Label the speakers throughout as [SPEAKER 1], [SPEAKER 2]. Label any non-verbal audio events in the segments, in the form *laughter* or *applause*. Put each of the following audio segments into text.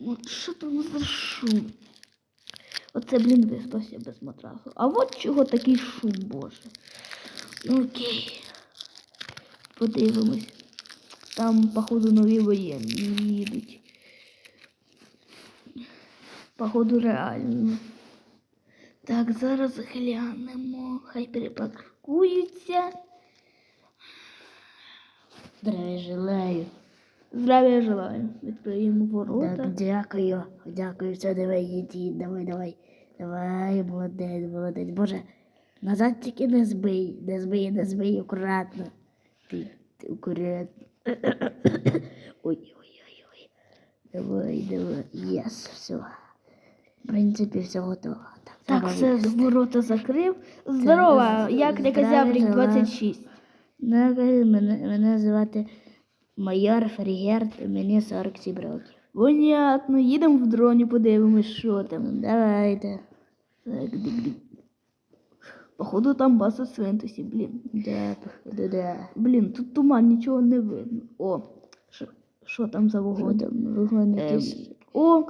[SPEAKER 1] От що там за шум? Оце, блін, виспався без матрасу. А от чого такий шум, боже. Ну окей. Подивимось. Там, походу, нові воєнні їдуть. Походу, реально. Так, зараз глянемо. Хай перепаркуються.
[SPEAKER 2] Здравия желаю.
[SPEAKER 1] Здравия желаю. Відкриємо ворота.
[SPEAKER 2] Так, дякую. Дякую, все, давай, їдь, давай, давай. Давай, молодець, молодець. Боже, назад тільки не збий, не збий, не збий, акуратно. Ти, ти акуратно. *coughs* Ой, ой, ой, ой. Давай, давай. Єс, все. В принципі, все готово. Так,
[SPEAKER 1] Так, все, ворота закрив. Здорова,
[SPEAKER 2] з-
[SPEAKER 1] як
[SPEAKER 2] здравия
[SPEAKER 1] Козябрик
[SPEAKER 2] желаю.
[SPEAKER 1] 26.
[SPEAKER 2] Ну, мене, мене звати майор Фрігерт, мені 47 років.
[SPEAKER 1] Понятно, їдемо в дроні, подивимось, що там.
[SPEAKER 2] Ну, давайте.
[SPEAKER 1] Так, дик-дик. Походу там баса свинтусі, блін.
[SPEAKER 2] Да, походу, да.
[SPEAKER 1] Блін, тут туман, нічого не видно. О, що, там за вогонь?
[SPEAKER 2] там, вогонь
[SPEAKER 1] Ем,
[SPEAKER 2] якийсь
[SPEAKER 1] О,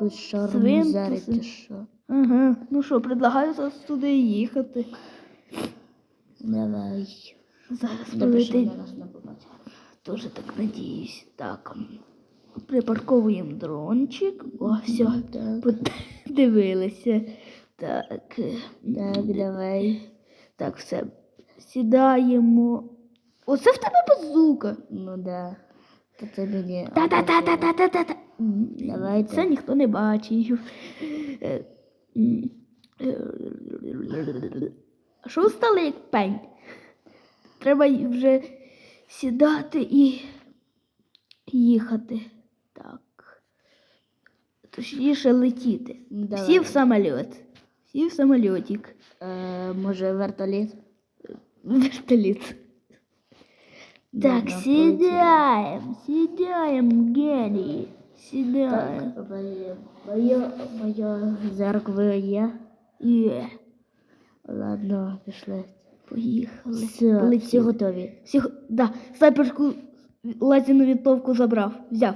[SPEAKER 1] свинтуси.
[SPEAKER 2] що?
[SPEAKER 1] ага. Ну що, предлагаю зараз туди їхати.
[SPEAKER 2] Давай.
[SPEAKER 1] Зараз полетить.
[SPEAKER 2] я нас не побачив.
[SPEAKER 1] Тоже так надіюсь. Так. Припарковуємо дрончик. О, все. Подивилися. Так. е, *laughs*
[SPEAKER 2] так, давай.
[SPEAKER 1] Так, все. Сідаємо. Оце в тебе базука.
[SPEAKER 2] Ну да. То це мені.
[SPEAKER 1] Та-та-та-та-та-та-та. М,
[SPEAKER 2] Давайте.
[SPEAKER 1] Це ніхто не бачив. Е, е, А що стали як пень? Треба вже сідати і їхати. Так. Точніше летіти.
[SPEAKER 2] Давай.
[SPEAKER 1] Всі в самоліт. Всі в самолітик.
[SPEAKER 2] Е, може вертоліт?
[SPEAKER 1] Вертоліт. Так,
[SPEAKER 2] Ладно,
[SPEAKER 1] сідаємо, сідаємо, генії. Сідаємо.
[SPEAKER 2] Так, моє, моє, моє зеркало є.
[SPEAKER 1] Є.
[SPEAKER 2] Ладно, пішли.
[SPEAKER 1] Поїхали.
[SPEAKER 2] Все,
[SPEAKER 1] Полетіли.
[SPEAKER 2] всі готові.
[SPEAKER 1] Всі, го- да, снайперську лазерну вінтовку забрав. Взяв.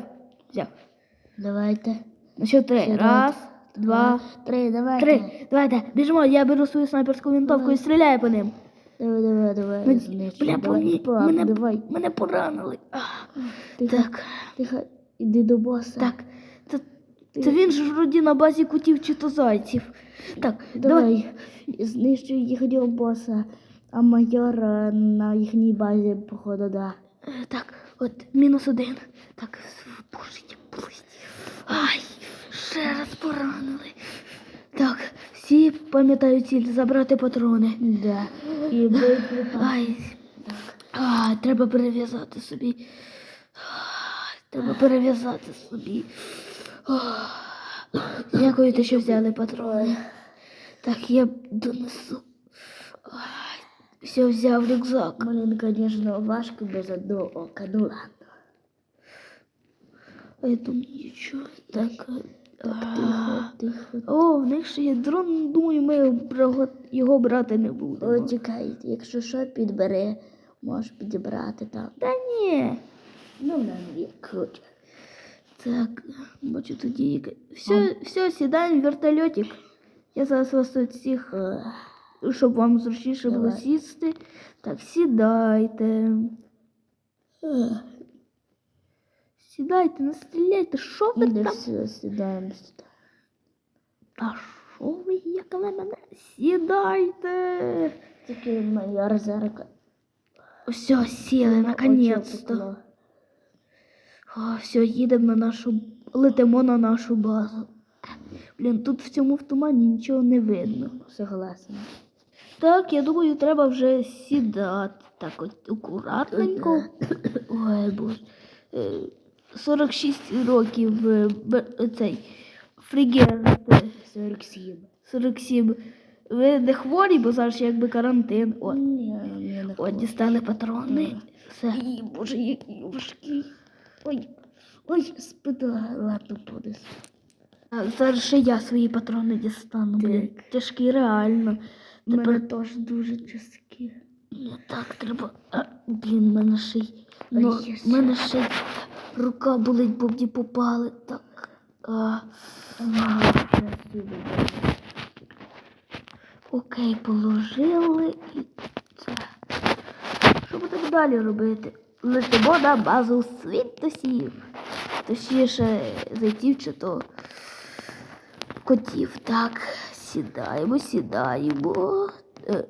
[SPEAKER 1] Взяв.
[SPEAKER 2] Давайте.
[SPEAKER 1] Ну що три?
[SPEAKER 2] Сюди.
[SPEAKER 1] Раз, два,
[SPEAKER 2] Три, давайте.
[SPEAKER 1] три. Давайте, біжимо, я беру свою снайперську вінтовку і стріляю по ним.
[SPEAKER 2] Давай, давай, давай.
[SPEAKER 1] Ну,
[SPEAKER 2] знищуй.
[SPEAKER 1] Бля,
[SPEAKER 2] давай,
[SPEAKER 1] помні,
[SPEAKER 2] пап,
[SPEAKER 1] мене,
[SPEAKER 2] давай.
[SPEAKER 1] мене поранили.
[SPEAKER 2] Тихо,
[SPEAKER 1] так,
[SPEAKER 2] тихо, іди до боса.
[SPEAKER 1] так. Це, це він ж вроді на базі кутів чи то зайців. Так, давай.
[SPEAKER 2] Давай, знищуй їхнього боса, а майор на їхній базі, походу, да.
[SPEAKER 1] Е, Так, от мінус один. Так, пушить, пусть. Ай, ще раз поранили. Так, всі пам'ятають ціль забрати патрони.
[SPEAKER 2] Да. І.
[SPEAKER 1] Ай, а, треба перев'язати собі. А, Треба перев'язати собі. А, Дякую, те, що взяли патрони. Так, я донесу. Все взяв рюкзак.
[SPEAKER 2] Блін, звісно, важко без одного ока, ну ладно.
[SPEAKER 1] А я думаю, нічого. Так.
[SPEAKER 2] Так, тихо, тихо.
[SPEAKER 1] О, в них ще є дрон, думаю, ми його брати не будемо.
[SPEAKER 2] О, чекай, якщо що підбери, можеш підібрати там.
[SPEAKER 1] Та ні.
[SPEAKER 2] Ну, нам як хоче.
[SPEAKER 1] Так, бачу тоді. Все, все, сідаємо в вертольотик. Я зараз вас тут всіх,
[SPEAKER 2] Е,
[SPEAKER 1] щоб вам зручніше було
[SPEAKER 2] Давай.
[SPEAKER 1] сісти. Так, сідайте. Сідайте, не стріляйте. Що ви
[SPEAKER 2] Іди
[SPEAKER 1] там?
[SPEAKER 2] все, сідаємо сюди.
[SPEAKER 1] Та що ви, як на мене? Сідайте.
[SPEAKER 2] Тільки майор зеркало.
[SPEAKER 1] Все, сіли, наконець-то. О, все, їдемо на нашу, летимо на нашу базу. Блін, тут в цьому в тумані нічого не видно.
[SPEAKER 2] Согласна.
[SPEAKER 1] Так, я думаю, треба вже сідати. Так, от акуратненько. Ой, боже. Е, 46 років е, цей фрігер
[SPEAKER 2] 47.
[SPEAKER 1] 47. Ви не хворі, бо зараз якби карантин. От,
[SPEAKER 2] Ні,
[SPEAKER 1] от дістали патрони. Все.
[SPEAKER 2] Ай, боже, який важкий. Ой, ой, спита, ладно.
[SPEAKER 1] А зараз ще я свої патрони дістану. Блін, тяжкі реально.
[SPEAKER 2] У мене
[SPEAKER 1] Тепер
[SPEAKER 2] теж дуже часки.
[SPEAKER 1] Ні, так треба. А, блін, мене ще й. Ну, мене ще й рука болить, бо мені попали. Так. А,
[SPEAKER 2] Ага,
[SPEAKER 1] окей, положили і це. Що будемо далі робити? Летимо на базу світосів. Точніше, зайців чи то котів. Так, сідаємо, сідаємо. Е,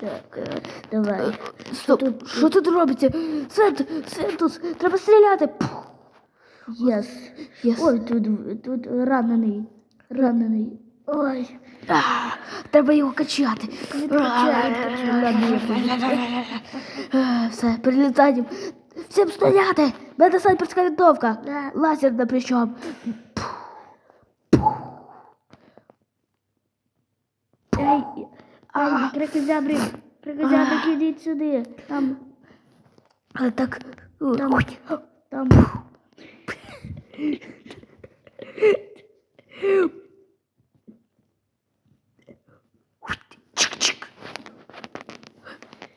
[SPEAKER 2] Так, е, давай.
[SPEAKER 1] Стоп, що тут робиться? Свет, Свентус, треба стріляти. Пух.
[SPEAKER 2] Єс.
[SPEAKER 1] Єс.
[SPEAKER 2] Ой, тут, тут ранений. Ранений. Ой.
[SPEAKER 1] А, треба його качати.
[SPEAKER 2] Відкачай, відкачай.
[SPEAKER 1] Е, Все, перелітаємо. Всім стояти! Мене снайперська винтовка.
[SPEAKER 2] Да.
[SPEAKER 1] Лазер на причому.
[SPEAKER 2] Ей, кракозябри, кракозябри, ідіть сюди. Там,
[SPEAKER 1] А, Так.
[SPEAKER 2] Там. Там.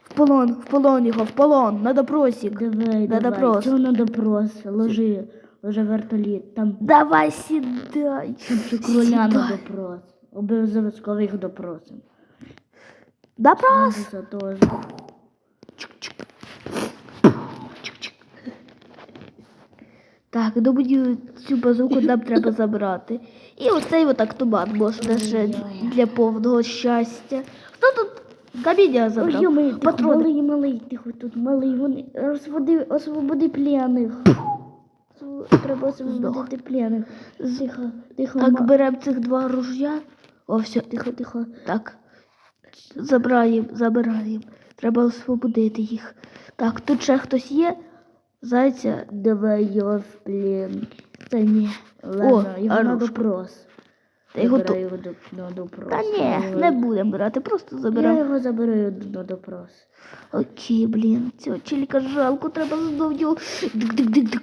[SPEAKER 1] В полон, в полон його, в полон, на допросик.
[SPEAKER 2] Давай,
[SPEAKER 1] На
[SPEAKER 2] давай.
[SPEAKER 1] допрос.
[SPEAKER 2] Чого на допрос? Ложи, ложи вертоліт. Там
[SPEAKER 1] Давай сідай.
[SPEAKER 2] кроля на допрос. Обов'язково їх допросимо.
[SPEAKER 1] Допрос.
[SPEAKER 2] Це теж.
[SPEAKER 1] Чик-чик. Чик-чик. Так, думаю, цю базуку нам *laughs* треба забрати. І оцей от автомат можна ще для повного щастя. Хто тут каміння
[SPEAKER 2] Ой,
[SPEAKER 1] забрав?
[SPEAKER 2] тихо,
[SPEAKER 1] Патрони.
[SPEAKER 2] малий, малий, тихо, тут малий. Вони освободи, освободи пленних. Треба освободити пленних. Тихо, тихо,
[SPEAKER 1] Так, беремо цих два ружья. О, все,
[SPEAKER 2] тихо, тихо.
[SPEAKER 1] так. Забираємо, забираємо. Треба освободити їх. Так, тут ще хтось є. Зайця.
[SPEAKER 2] Давай його в плен.
[SPEAKER 1] Та ні.
[SPEAKER 2] Ладно, його на допрос.
[SPEAKER 1] Та його
[SPEAKER 2] Забирай його до, на допрос.
[SPEAKER 1] Та ні,
[SPEAKER 2] його-
[SPEAKER 1] не будемо брати, просто
[SPEAKER 2] Я його заберу на допрос.
[SPEAKER 1] Окей, блін, цього челіка жалко, треба знов його. Дик-дик-дик-дик.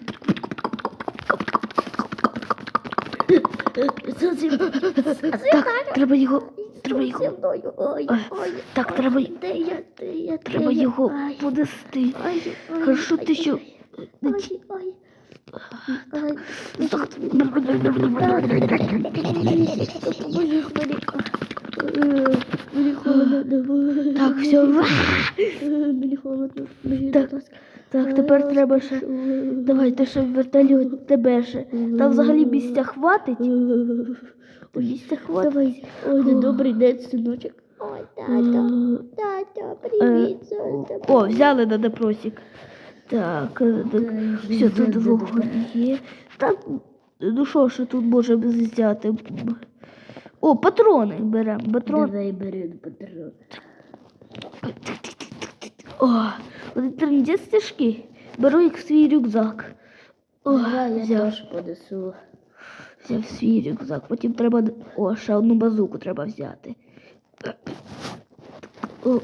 [SPEAKER 1] Так, треба його. Треба його.
[SPEAKER 2] Ой,
[SPEAKER 1] Ой,
[SPEAKER 2] ой,
[SPEAKER 1] Так,
[SPEAKER 2] ой,
[SPEAKER 1] треба,
[SPEAKER 2] Де я, де я,
[SPEAKER 1] треба його понести. Хорошо, ти що.
[SPEAKER 2] ай, ай, ай. Мені. Е, холодно.
[SPEAKER 1] Так, все.
[SPEAKER 2] Е, Мені холодно.
[SPEAKER 1] Так. Так, тепер треба ще. Давай, ти ще вертольот, тебе ще. Там взагалі місця хватить. Місця хватить.
[SPEAKER 2] Давай. Ой, не добрий день, синочок. Ой, тато. Тато, привіт, тато.
[SPEAKER 1] О, взяли на допросик. Так, е, так. Все, тут вогонь є. Так, ну що ж тут можемо взяти? О, патрони беремо. Патрон.
[SPEAKER 2] Давай бери патрон.
[SPEAKER 1] О, вони трендять стежки. Беру їх в свій рюкзак. О,
[SPEAKER 2] Давай, я
[SPEAKER 1] взяв,
[SPEAKER 2] теж понесу.
[SPEAKER 1] взяв свій рюкзак. Потім треба. О, ще одну базуку треба взяти. О.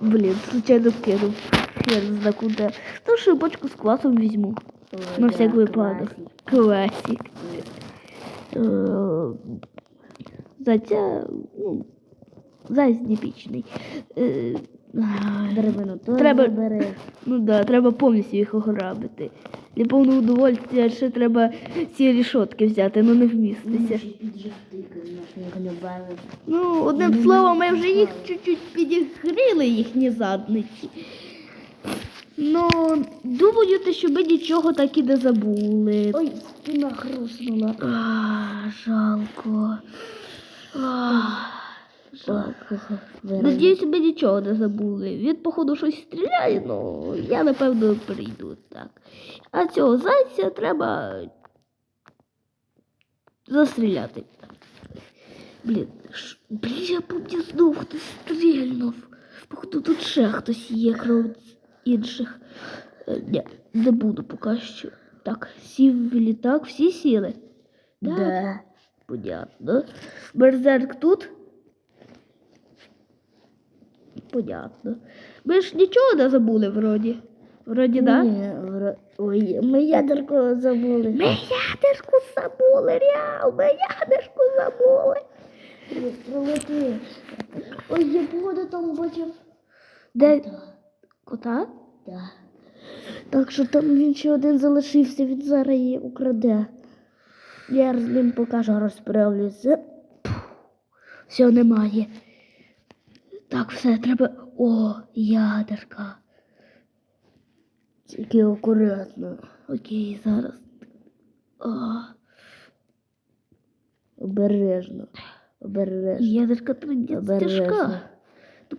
[SPEAKER 1] Блін, случайно кинув. Я не знаю куди. Та шибочку з квасом візьму.
[SPEAKER 2] Ой,
[SPEAKER 1] На
[SPEAKER 2] да,
[SPEAKER 1] всяк випадок.
[SPEAKER 2] класик.
[SPEAKER 1] Класик. Е, Зайця, ну, зайць непічний. Е,
[SPEAKER 2] Деревину теж
[SPEAKER 1] Треба-
[SPEAKER 2] бери.
[SPEAKER 1] Ну да, треба повністю їх ограбити. Для повного удовольствия ще треба ці рішотки взяти, ну не вміститься. Ну, одним словом, ми вже їх чуть-чуть підігріли, їхні задниці. Ну, думаю, те, що ми нічого так і не забули.
[SPEAKER 2] Ой, спина хрустнула.
[SPEAKER 1] А, жалко. А, жалко. Надіюсь, ми нічого не забули. Він, походу, щось стріляє, ну я напевно прийду так. А цього зайця треба застріляти. Блін, ш... блін, я помню знов хтось стрільнув. Походу тут ще хтось є, крім інших. Е, Ні, не буду поки що. Так, сів в літак, всі сіли.
[SPEAKER 2] Да.
[SPEAKER 1] Понятно. Берзерк тут? Понятно. Ми ж нічого не забули вроді. Вроді, так? Да?
[SPEAKER 2] Ні, вро- Ой, ми ядерку забули.
[SPEAKER 1] Ми ядерку забули, реал, ми ядерку забули.
[SPEAKER 2] Пролети. Ой, я погоду там бачив.
[SPEAKER 1] Де? Кота?
[SPEAKER 2] Да. Так що там він ще один залишився, він зараз її украде. Я з ним поки що розправлюся.
[SPEAKER 1] Все немає. Так, все, треба. О, ядерка.
[SPEAKER 2] Тільки акуратно.
[SPEAKER 1] Окей, зараз. О,
[SPEAKER 2] Обережно. Обережно.
[SPEAKER 1] ядерка тяжка.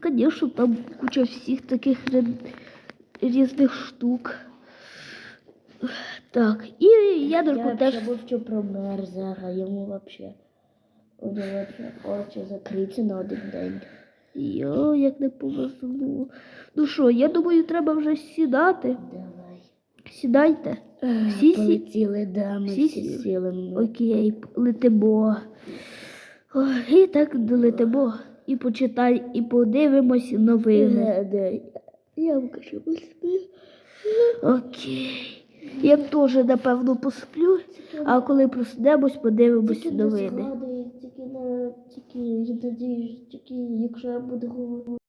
[SPEAKER 1] Ну, звісно, там куча всіх таких різних штук. Так, і ядерку
[SPEAKER 2] Я
[SPEAKER 1] теж.
[SPEAKER 2] теж мовчу про мерза, а йому вообще. У нього вообще очі закриті на один день.
[SPEAKER 1] Йо, як не повезло. Ну що, я думаю, треба вже сідати.
[SPEAKER 2] Давай.
[SPEAKER 1] Сідайте. Всі сі...
[SPEAKER 2] Полетіли, да, ми
[SPEAKER 1] всі
[SPEAKER 2] всі, сіли.
[SPEAKER 1] Окей, летимо. Ой, І так долетимо. І почитай, і подивимось новини.
[SPEAKER 2] Я вкажу посплю.
[SPEAKER 1] Окей. Я теж, напевно, посплю, а коли проснемось, подивимось новини.
[SPEAKER 2] тільки тільки, тільки якщо я буду говорити.